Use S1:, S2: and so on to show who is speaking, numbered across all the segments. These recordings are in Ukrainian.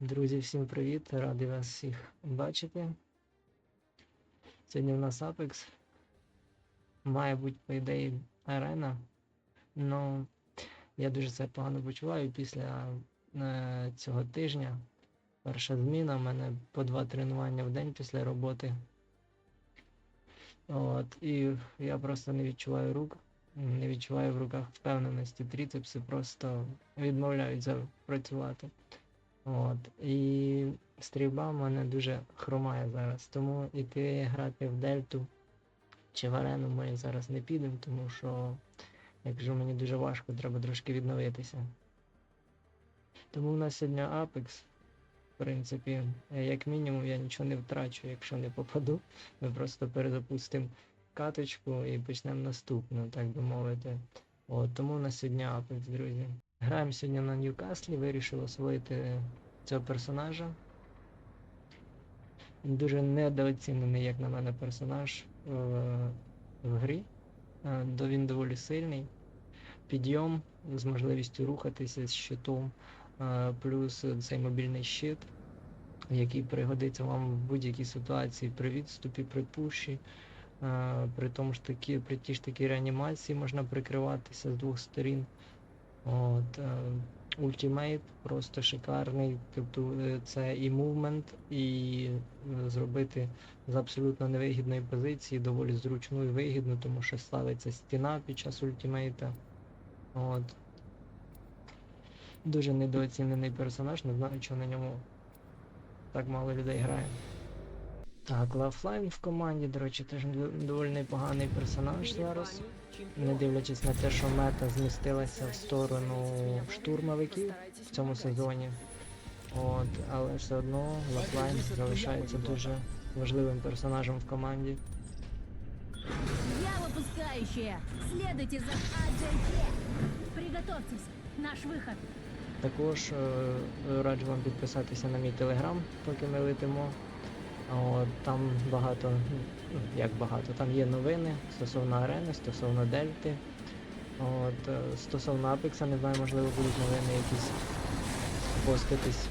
S1: Друзі, всім привіт! Радий вас всіх бачити. Сьогодні в нас Apex. Має бути, по ідеї, арена. Ну, я дуже себе погано почуваю після е, цього тижня. Перша зміна, в мене по два тренування в день після роботи. От, і я просто не відчуваю рук, не відчуваю в руках впевненості. Тріцепси просто відмовляють запрацювати. От. І стрільба в мене дуже хромає зараз. Тому іти грати в дельту чи в арену ми зараз не підемо, тому що, як кажу, мені дуже важко, треба трошки відновитися. Тому в нас сьогодні Apex. В принципі, як мінімум я нічого не втрачу, якщо не попаду. Ми просто перезапустимо каточку і почнемо наступну, так би мовити. От, тому у нас сьогодні Apex, друзі. Граємо сьогодні на Ньюкаслі, вирішив освоїти цього персонажа. Дуже недооцінений, як на мене, персонаж в, в грі. Е, Він доволі сильний. Підйом з можливістю рухатися з щитом, е, плюс цей мобільний щит, який пригодиться вам в будь-якій ситуації при відступі, при пуші. Е, При тому ж таки, при тій ж такій реанімації можна прикриватися з двох сторін. От, е, ультимейт просто шикарний. Тобто е, це і мувмент, і е, зробити з абсолютно невигідної позиції доволі зручну і вигідну, тому що ставиться стіна під час ультимейта. От. Дуже недооцінений персонаж, не знаю, чого на ньому так мало людей грає. Так, Лафлайн в команді, до речі, теж доволі непоганий персонаж зараз. Не дивлячись на те, що мета змістилася в сторону штурмовиків в цьому сезоні. От, але все одно Лафлайн залишається дуже важливим персонажем в команді.
S2: Я выпускающая. Следуйте за АДЕ. Приготовьтесь. Наш выход.
S1: Також е, раджу вам підписатися на мій телеграм, поки ми летимо. От, там багато, як багато, там є новини стосовно арени, стосовно дельти. От, е, стосовно Апекса, не знаю, можливо, будуть новини якісь поститись.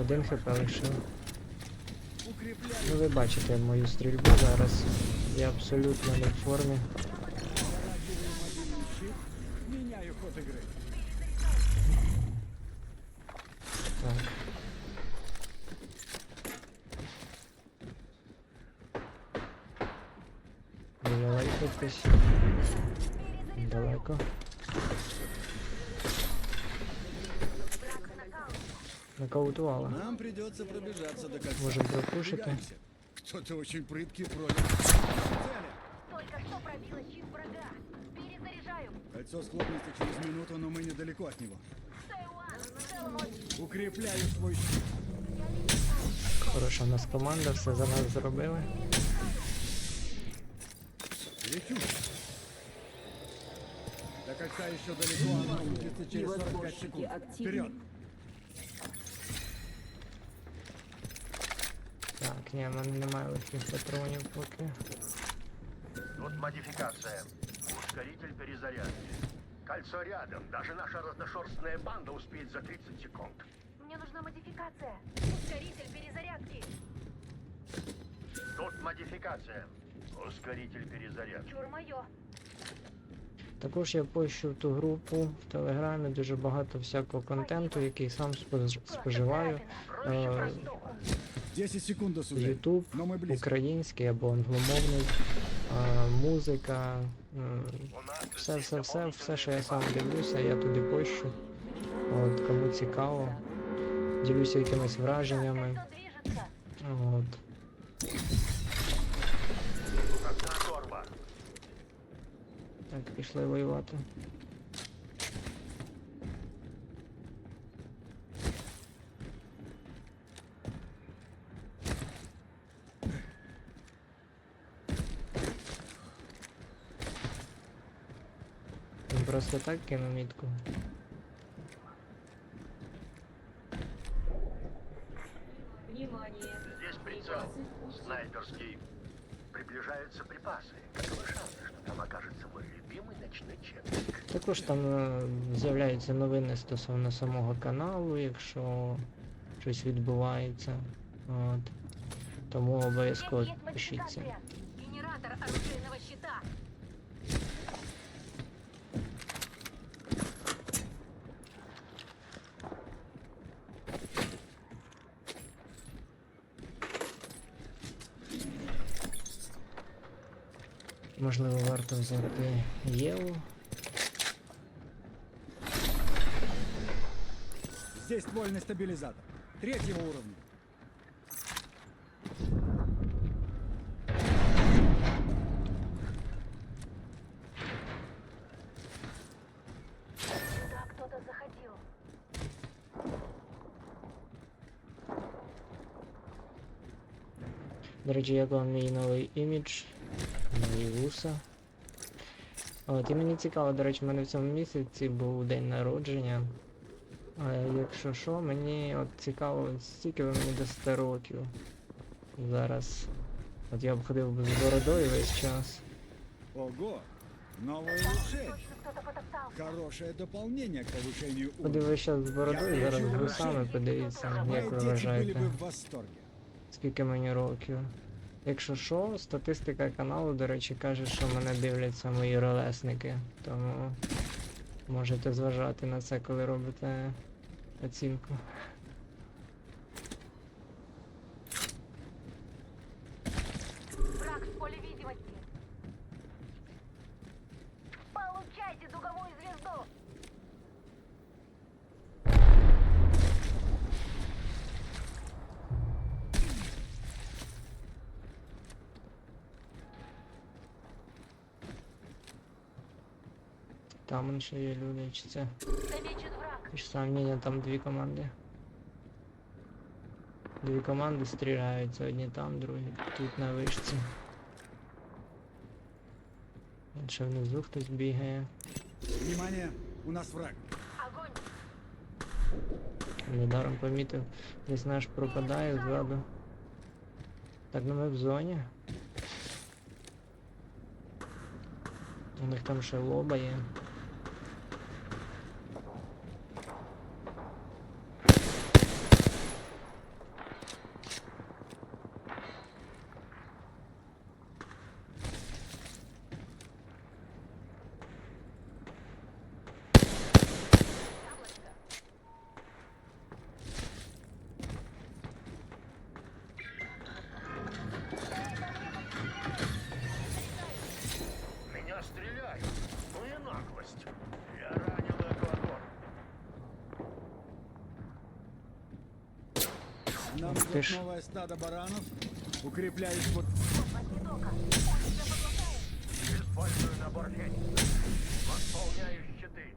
S1: Один хп лишив. Ну ви бачите мою стрільбу зараз. Я абсолютно не в формі.
S3: Меняю ход игры.
S1: Так. Далеко хтось. Далеко. Нокаутувала.
S3: Нам придется пробежаться до кольца.
S1: Можем пропушити.
S3: Кто-то очень прыткий против. Цели.
S4: Только что пробила щит врага. Перезаряжаю.
S3: Кольцо схлопнется через минуту, но мы недалеко от него. Укрепляю свой щит.
S1: Хороша у нас команда, все за нас зробили.
S3: Лечу. До кольца еще далеко, оно включится через 45 секунд. Вперед!
S1: Ні, в мене немає лишніх патронів поки.
S5: Тут модификация. Ускоритель перезарядки. Кольцо рядом. Даже наша разношерстная банда успеет за 30 секунд.
S4: Мне нужна модификация. Ускоритель перезарядки.
S5: Тут модификация. Ускоритель перезарядки.
S4: Чур моё.
S1: Також я пощу ту групу в Телеграмі дуже багато всякого контенту, який сам спож- споживаю.
S4: Проще
S1: Е,
S4: простого.
S3: 10 секунд.
S1: Ютуб,
S3: близко.
S1: український або англомовний, е, музика, все, все, все, все, що я сам дивлюся, я туди пощу. От, кому цікаво, ділюся якимись враженнями. От. Так, пішли воювати. Він просто так кинув мітку.
S5: Здесь прицел. Снайпер Вражеский. Приближаются припасы. Каковы шансы, что там окажется мой любимый ночной чепчик?
S1: Також там е, з'являються новини стосовно самого каналу, якщо щось відбувається. От. Тому обов'язково
S4: Здесь есть
S1: пишіться.
S4: модификация.
S2: Генератор оружейного
S1: Можливо, варто взяти Єву.
S3: Здесь ствольный стабилизатор. Третьего уровня.
S4: Сюда кто-то заходил.
S1: До речі, як вам мій новий імідж, мої вуса. От, і мені цікаво, до речі, в мене в цьому місяці був день народження. А якщо що, мені от цікаво, скільки ви мені дасте років зараз. От я б ходив би з бородою весь час.
S3: Ого! Новое
S4: Там
S3: улучшение.
S4: точно кто-то потоптался.
S3: Хорошее дополнение к повышению
S1: Ходив
S3: уровня.
S1: весь час з бородою, зараз з вусами подивіться,
S3: Мои
S1: як ви
S3: дети были
S1: вважаєте.
S3: бы в восторге.
S1: Скільки мені років. Якщо що, статистика каналу, до речі, каже, що мене дивляться мої ролесники. Тому можете зважати на це, коли робите оцінку. Там он ще є люди, чи це.
S4: Замечен враг.
S1: Ті ж самі, ні, там дві команди. Дві команди стріляються, одні там, другі тут на вишці. От Ще внизу хтось бігає.
S3: Внимание, у нас враг.
S4: Огонь.
S1: Недаром помітив. Десь наш пропадає ззаду. Так, ну ми в зоні. У них там ще лоба є. Ты ж.
S3: новое стадо баранов. Укрепляюсь вот.
S5: Использую набор. Восполняю щиты.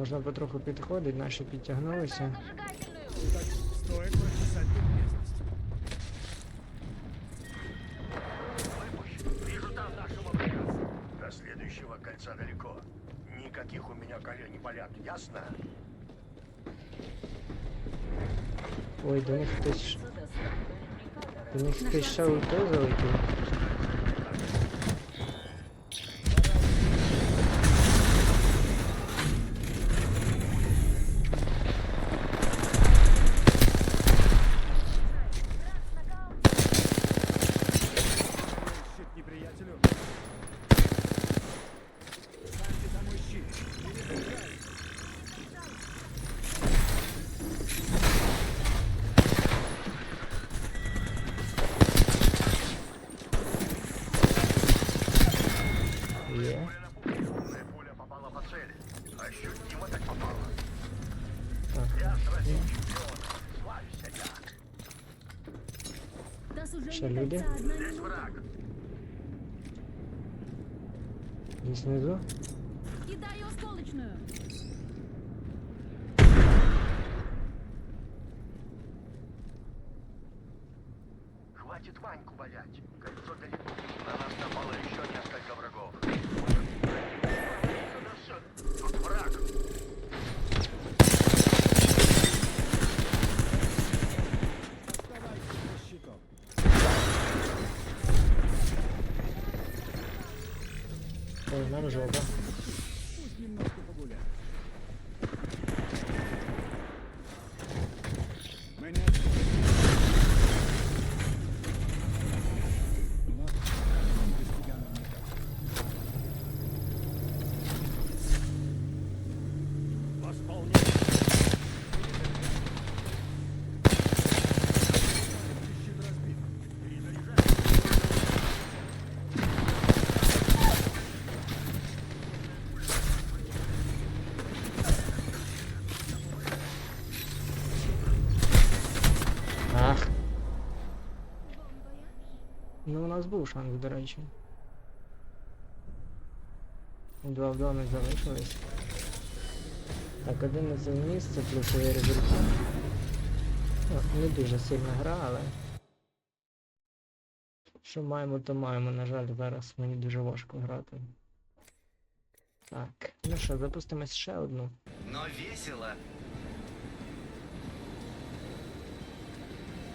S1: можна потроху підходити, наші підтягнулися.
S4: Зажигательную.
S3: так стоит прочесать тут местность.
S5: Выпущен. Вижу там нашего врага. До следующего кольца далеко. Никаких у меня коленей болят, ясно?
S1: Ой, до них хтось. ш- До них хтось ще у той залетів. Что,
S2: сужения
S1: люди?
S2: кольца одна
S5: Здесь
S2: минута.
S5: враг.
S1: Десь внизу.
S5: orada. Нас
S1: був шанс, до речі. Два в два не залишились. Так, 11 місце, плюсовий результат. Ну, не дуже сильна гра, але. Що маємо, то маємо. На жаль, зараз мені дуже важко грати. Так, ну що, запустимось ще одну.
S6: Но весело.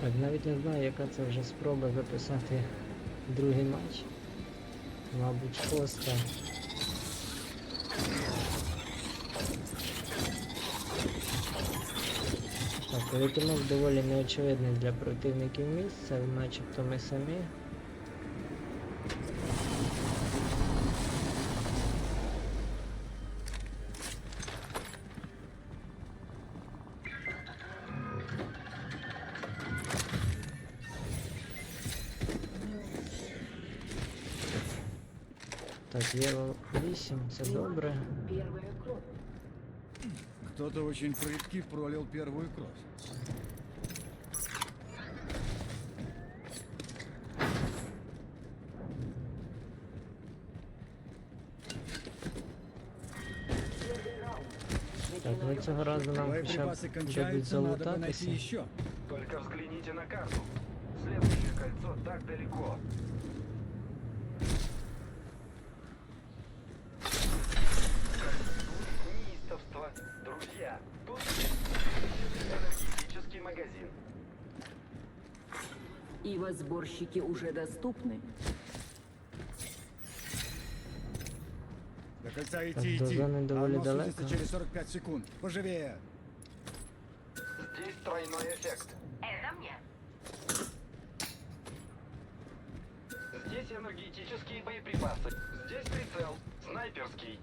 S1: Так, навіть не знаю, яка це вже спроба записати другий матч. Мабуть, шоста. Так, летимо доволі неочевидне для противників місце, начебто ми самі. Так, Єва 8, це добре.
S4: Первая кровь.
S3: Кто-то очень прытки пролил первую кровь.
S1: Так, ну цього разу нам хоча б дадуть залутатися.
S3: еще.
S6: Только взгляните на карту. Следующее кольцо так далеко.
S7: Ивосборщики уже доступны.
S3: До кольца идти, идти.
S1: довольно
S3: Оно
S1: далеко.
S3: через 45 секунд. Поживее.
S6: Здесь тройной эффект.
S4: Это мне.
S6: Здесь энергетические боеприпасы. Здесь прицел. Снайперский.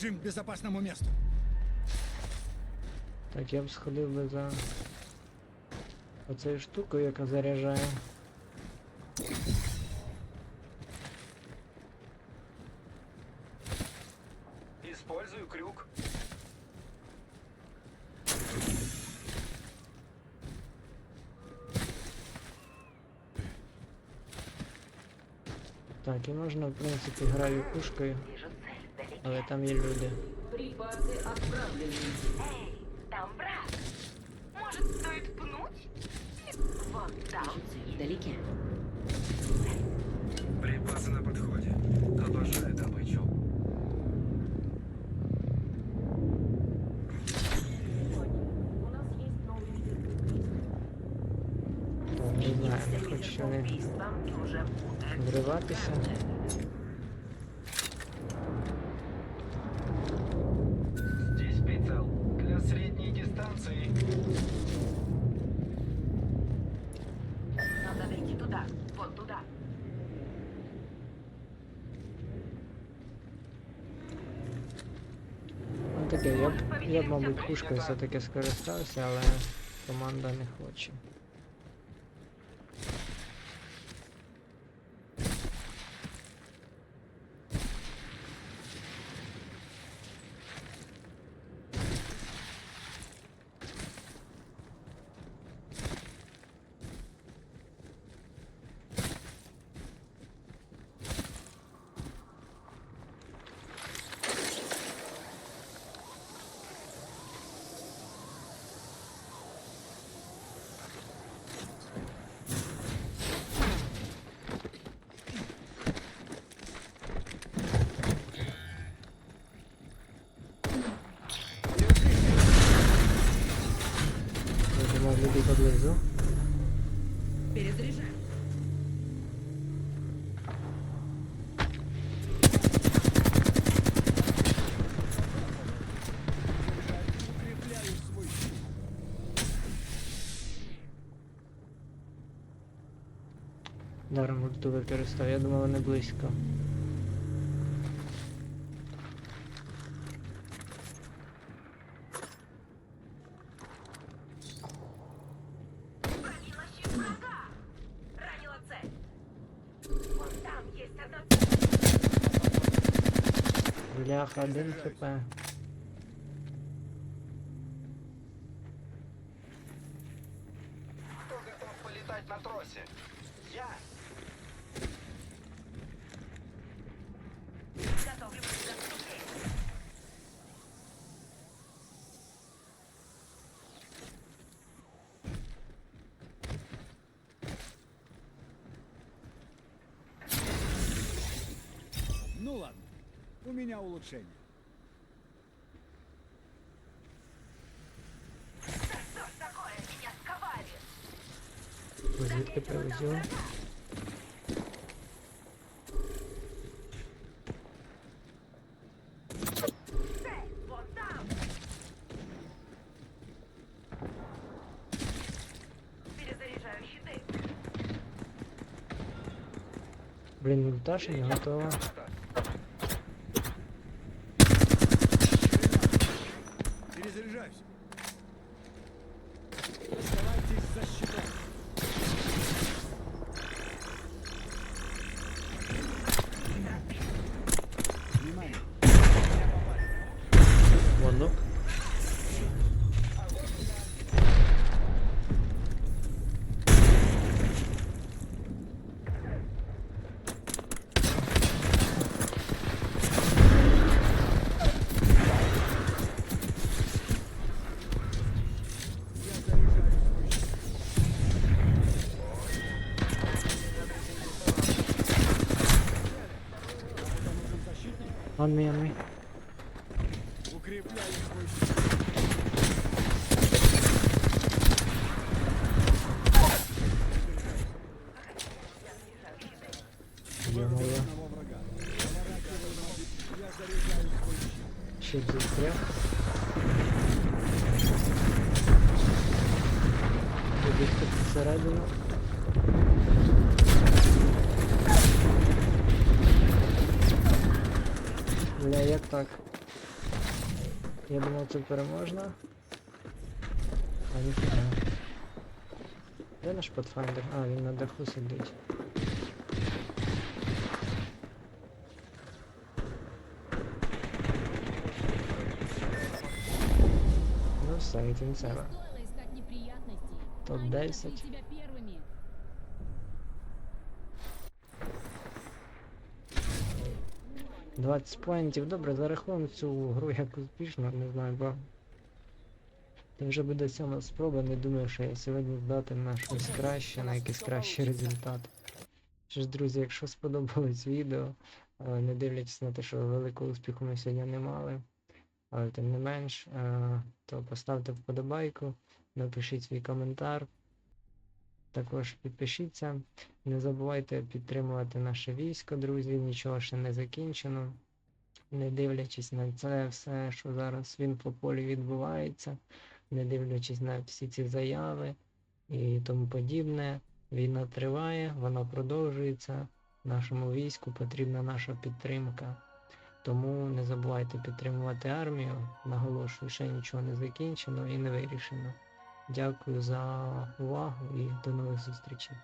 S3: Бежим к безопасному месту.
S1: Так, я б сходив би за оцею штукою, яка заряджає.
S6: Использую крюк.
S1: Так, і можна, в принципі, граю пушкою,
S4: вдалеке.
S1: Але там є люди.
S7: Припасы отправлены.
S4: Эй, там враг. Может, стоит пнуть? Вот там.
S7: Вдалеке.
S6: Припасы на подходе. Обожаю добычу.
S7: У нас есть новый лидер.
S1: Так, не знаю, не хочу не
S4: Убийством тоже будет.
S1: вриватися. Пушкою все-таки скористався, але команда не хоче. Люди поблизу.
S7: Перезаряжаю.
S3: Укрепляю свой щит.
S1: Даром ульту використав, я думав, вони близько. Бляха, один хп.
S6: Кто готов полетать на тросе?
S4: Там. Перезаряжаю щиты.
S1: Блін, ульта ще не готова.
S3: bulduk. On me, on me.
S1: Щит застряг. Побігти всередину. Бля, як так? Я думав це переможна. А ніфіга. Де наш Pathfinder? А, він на даху сидить. Ну все, і кінцево.
S8: Стоило искать неприятностей.
S1: Топ
S8: Они
S1: 10.
S8: Нашли тебя первыми.
S1: — 20 поінтів. Добре, зарахуємо цю гру як успішно, не знаю, бо це вже буде сьома спроба, не думаю, що я сьогодні здати на щось краще, на якийсь кращий результат. Що ж, друзі, якщо сподобалось відео, е, не дивлячись на те, що великого успіху ми сьогодні не мали, але тим не менш, е, то поставте вподобайку, напишіть свій коментар. Також підпишіться. Не забувайте підтримувати наше військо, друзі. Нічого ще не закінчено. Не дивлячись на це все, що зараз в інфополі відбувається, не дивлячись на всі ці заяви і тому подібне. Війна триває, вона продовжується. Нашому війську потрібна наша підтримка. Тому не забувайте підтримувати армію. Наголошую, ще нічого не закінчено і не вирішено. Дякую за увагу і до нових зустрічей.